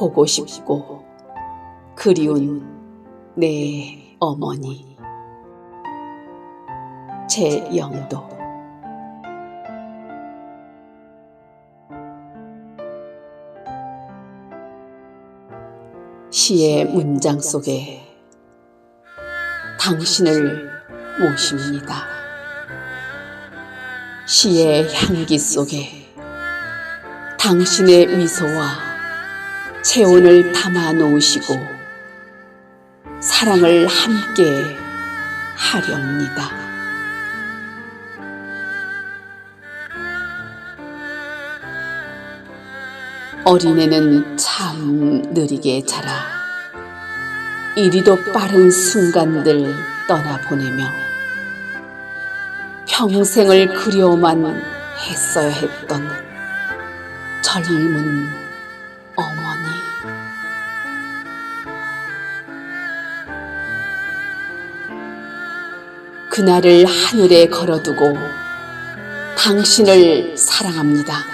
보고 싶고 그리운 내 어머니 제 영도 시의 문장 속에 당신을 모십니다. 시의 향기 속에 당신의 미소와 체온을 담아 놓으시고 사랑을 함께 하렵니다. 어린애는 참 느리게 자라 이리도 빠른 순간들 떠나보내며 평생을 그리워만 했어야 했던 젊은 어머니. 그날을 하늘에 걸어두고 당신을 사랑합니다.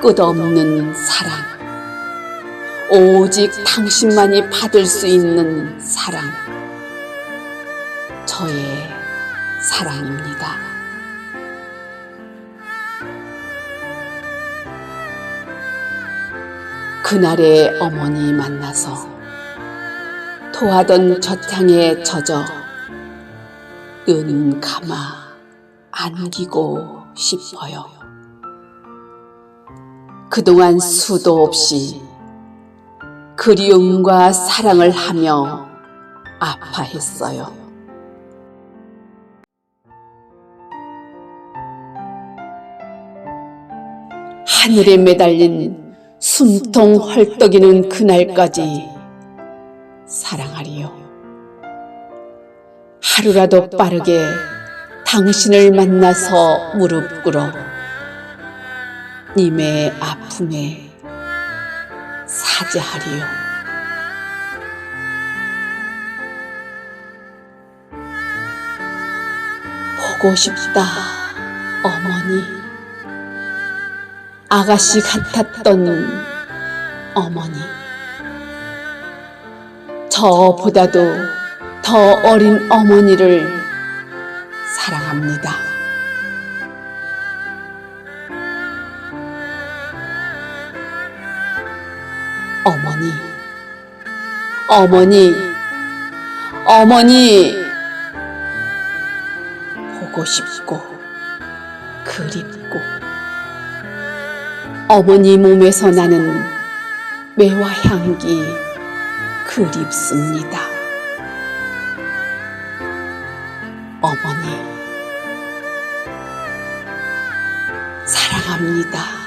끝없는 사랑. 오직 당신만이 받을 수 있는 사랑. 저의 사랑입니다. 그날의 어머니 만나서 토하던 젖향에 젖어 눈 감아 안기고 싶어요. 그동안 수도 없이 그리움과 사랑을 하며 아파했어요. 하늘에 매달린 숨통 헐떡이는 그날까지 사랑하리요. 하루라도 빠르게 당신을 만나서 무릎 꿇어 님의 아픔에 사죄하리요. 보고 싶다, 어머니. 아가씨 같았던 어머니. 저보다도 더 어린 어머니를 사랑합니다. 어머니, 어머니, 어머니, 보고 싶고, 그립고, 어머니 몸에서 나는 매화 향기 그립습니다. 어머니, 사랑합니다.